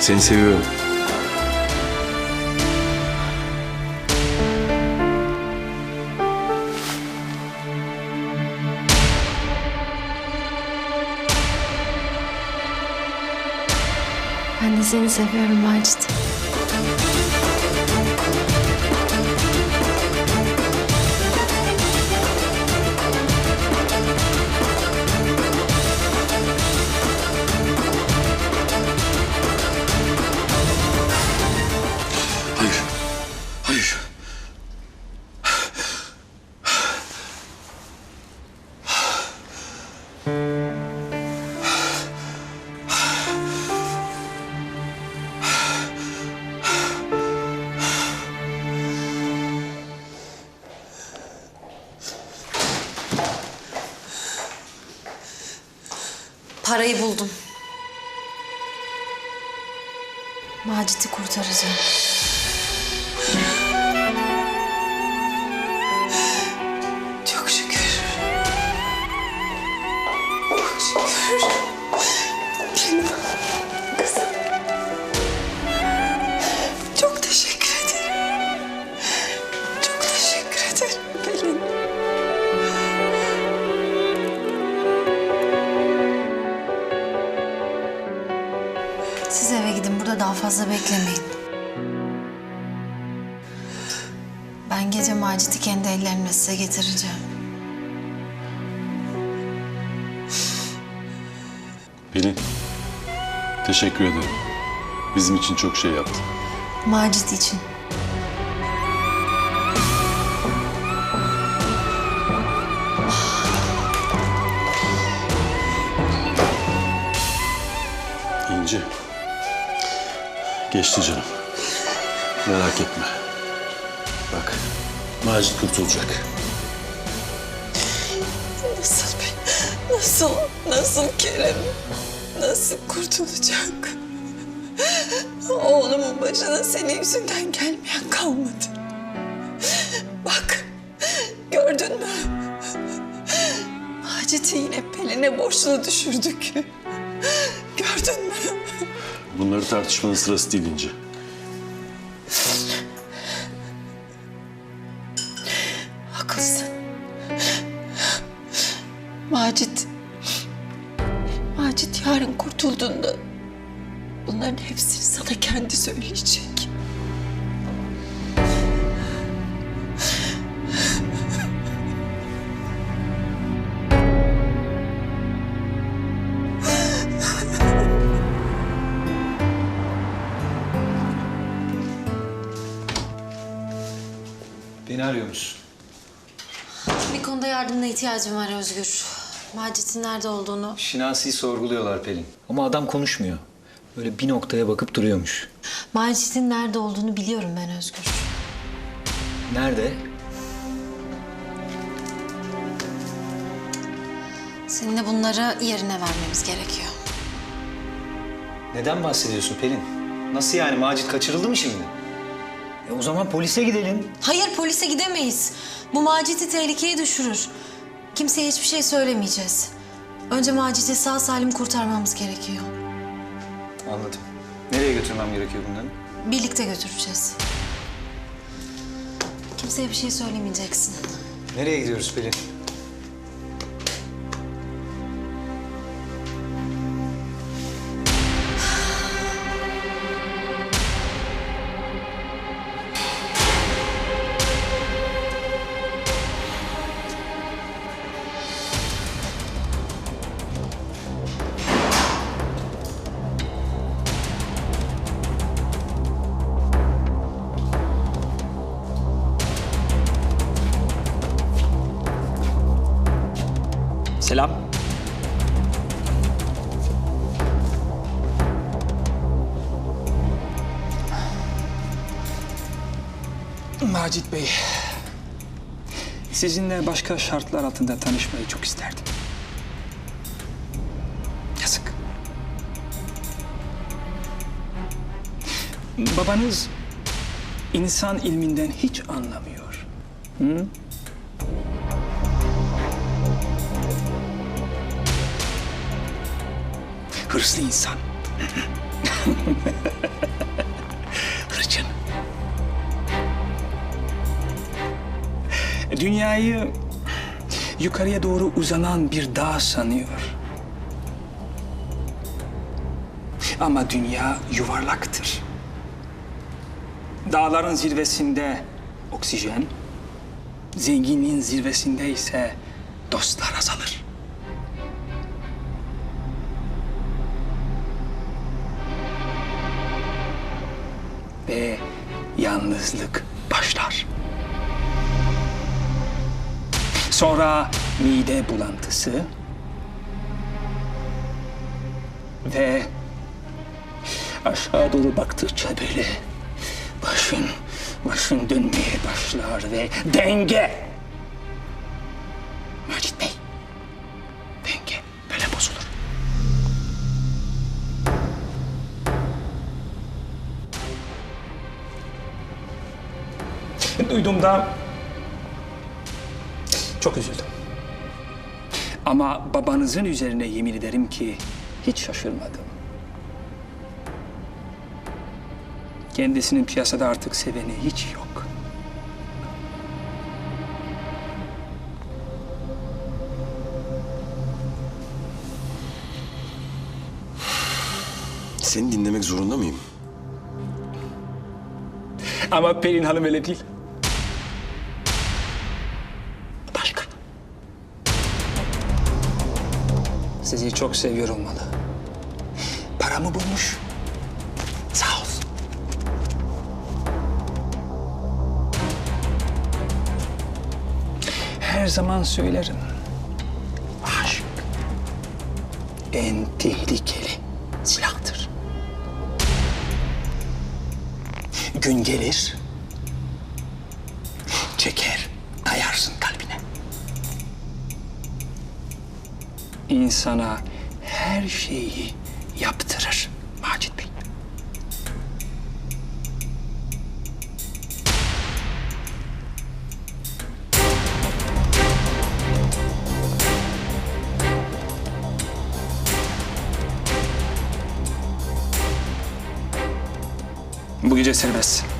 Seni seviyorum. Ben de seni seviyorum Macit. Parayı buldum. Macit'i kurtaracağım. Fazla beklemeyin. Ben gece Macit'i kendi ellerimle size getireceğim. Pelin, teşekkür ederim. Bizim için çok şey yaptın. Macit için. İnci. Geçti canım. Merak etme. Bak, Macit kurtulacak. Nasıl bir, nasıl, nasıl Kerem? Nasıl kurtulacak? Oğlumun başına senin yüzünden gelmeyen kalmadı. Bak, gördün mü? Macit'i yine Pelin'e borçlu düşürdük. Gördün mü? Bunları tartışmanın sırası değil İnci. Haklısın. Macit, Macit yarın kurtulduğunda bunların hepsini sana kendi söyleyecek. Beni arıyor musun? Bir konuda yardımına ihtiyacım var Özgür. Macit'in nerede olduğunu. Şinasi'yi sorguluyorlar Pelin. Ama adam konuşmuyor. Böyle bir noktaya bakıp duruyormuş. Macit'in nerede olduğunu biliyorum ben Özgür. Nerede? Seninle bunları yerine vermemiz gerekiyor. Neden bahsediyorsun Pelin? Nasıl yani? Macit kaçırıldı mı şimdi? E o zaman polise gidelim. Hayır polise gidemeyiz. Bu Macit'i tehlikeye düşürür. Kimseye hiçbir şey söylemeyeceğiz. Önce Macit'i sağ salim kurtarmamız gerekiyor. Anladım. Nereye götürmem gerekiyor bunları? Birlikte götüreceğiz. Kimseye bir şey söylemeyeceksin. Nereye gidiyoruz Pelin? Selam. Macit Bey, sizinle başka şartlar altında tanışmayı çok isterdim. Yazık. Babanız insan ilminden hiç anlamıyor. Hı? Hırslı insan. Hırçın. Dünyayı yukarıya doğru uzanan bir dağ sanıyor. Ama dünya yuvarlaktır. Dağların zirvesinde oksijen, zenginliğin zirvesinde ise dostlar azalır. Ve yalnızlık başlar. Sonra mide bulantısı ve aşağı doğru baktıkça böyle başın başın dönmeye başlar ve denge. Duyduğumda çok üzüldüm. Ama babanızın üzerine yemin ederim ki hiç şaşırmadım. Kendisinin piyasada artık seveni hiç yok. Seni dinlemek zorunda mıyım? Ama Pelin Hanım öyle değil. Sizi çok seviyor olmalı. Paramı bulmuş. Sağ olsun. Her zaman söylerim. Aşk en tehlikeli silahtır. Gün gelir, çeker, İnsana her şeyi yaptırır Macit Bey. Bu gece serbest.